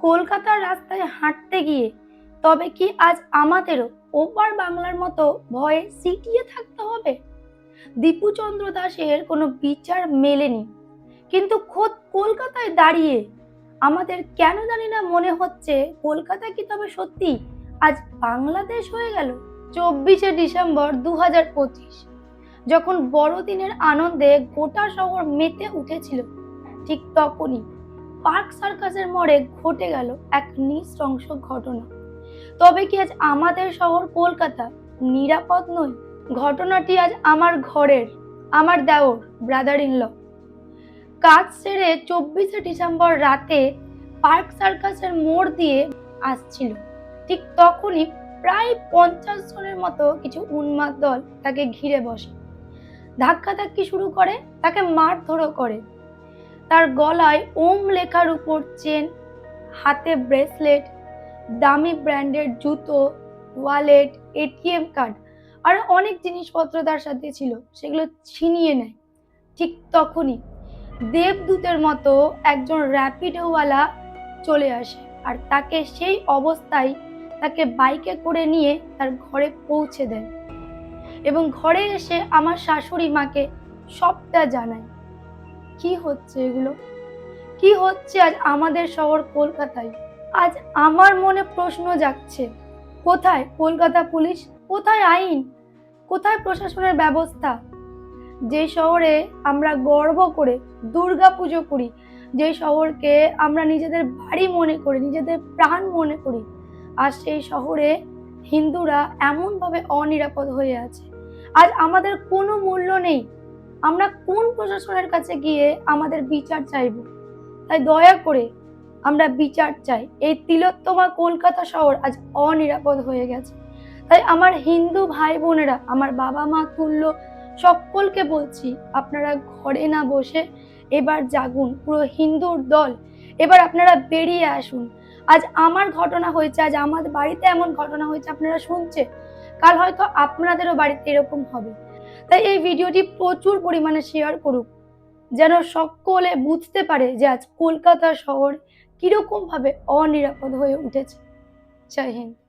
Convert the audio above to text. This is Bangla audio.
কলকাতার রাস্তায় হাঁটতে গিয়ে, তবে কি আজ আমাদেরও ওপার বাংলার মতো ভয়ে সিটিয়ে থাকতে হবে? দীপুচন্দ্র দাসের কোনো বিচার মেলেনি। কিন্তু খোদ কলকাতায় দাঁড়িয়ে আমাদের কেন জানি না মনে হচ্ছে কলকাতা কি তবে সত্যি আজ বাংলাদেশ হয়ে গেল চব্বিশে ডিসেম্বর দু যখন বড়দিনের আনন্দে গোটা শহর মেতে উঠেছিল। ঠিক তখনই পার্ক সার্কাসের মোড়ে ঘটে গেল এক নৃশংস ঘটনা। তবে কি আজ আমাদের শহর কলকাতা? নিরাপদ নয়। ঘটনাটি আজ আমার ঘরের, আমার দেওর ব্রাদার ইন ল কাজ সেরে চব্বিশে ডিসেম্বর রাতে পার্ক সার্কাসের মোড় দিয়ে আসছিল। ঠিক তখনই প্রায় পঞ্চাশ জনের মতো কিছু উন্মাদ দল তাকে ঘিরে বসে। ধাক্কাধাক্কি শুরু করে, তাকে মারধরও করে। তার গলায় ওম লেখার উপর চেন, হাতে ব্রেসলেট দামি ব্র্যান্ডের জুতো ওয়ালেট এটিএম কার্ড আর অনেক জিনিসপত্র তার সাথে ছিল, সেগুলো ছিনিয়ে নেয়। ঠিক তখনই দেবদূতের মতো একজন র্যাপিডোওয়ালা চলে আসে আর তাকে সেই অবস্থায় তাকে বাইকে করে নিয়ে তার ঘরে পৌঁছে দেয়। এবং ঘরে এসে আমার শাশুড়ি মাকে সবটা জানায়। কি হচ্ছে এগুলো? কি হচ্ছে আজ আমাদের শহর কলকাতায়? আজ আমার মনে প্রশ্ন যাচ্ছে কোথায় কলকাতা পুলিশ? কোথায় আইন? কোথায় প্রশাসনের ব্যবস্থা? যে শহরে আমরা গর্ব করে দুর্গা পুজো করি, যে শহরকে আমরা নিজেদের বাড়ি মনে করি, নিজেদের প্রাণ মনে করি, আর সেই শহরে হিন্দুরা এমনভাবে অনিরাপদ হয়ে আছে। আজ আমাদের কোনো মূল্য নেই। আমরা কোন প্রশাসনের কাছে গিয়ে আমাদের বিচার চাইব? তাই দয়া করে আমরা বিচার চাই। এই তিলোত্তমা কলকাতা শহর আজ অনিরাপদ হয়ে গেছে। তাই আমার হিন্দু ভাই বোনেরা, আমার বাবা মা তুল্য, সকলকে বলছি, আপনারা ঘরে না বসে এবার জাগুন, পুরো হিন্দুর দল। এবার আপনারা বেরিয়ে আসুন। আজ আমার ঘটনা হয়েছে, আজ আমাদের বাড়িতে এমন ঘটনা হয়েছে, আপনারা শুনছে কাল হয়তো আপনাদেরও বাড়িতে এরকম হবে। তাই এই ভিডিওটি প্রচুর পরিমাণে শেয়ার করুক। যেন সকলে বুঝতে পারে যে আজ কলকাতা শহর কীরকম ভাবে অনিরাপদ হয়ে উঠেছে। জয় হিন্দ।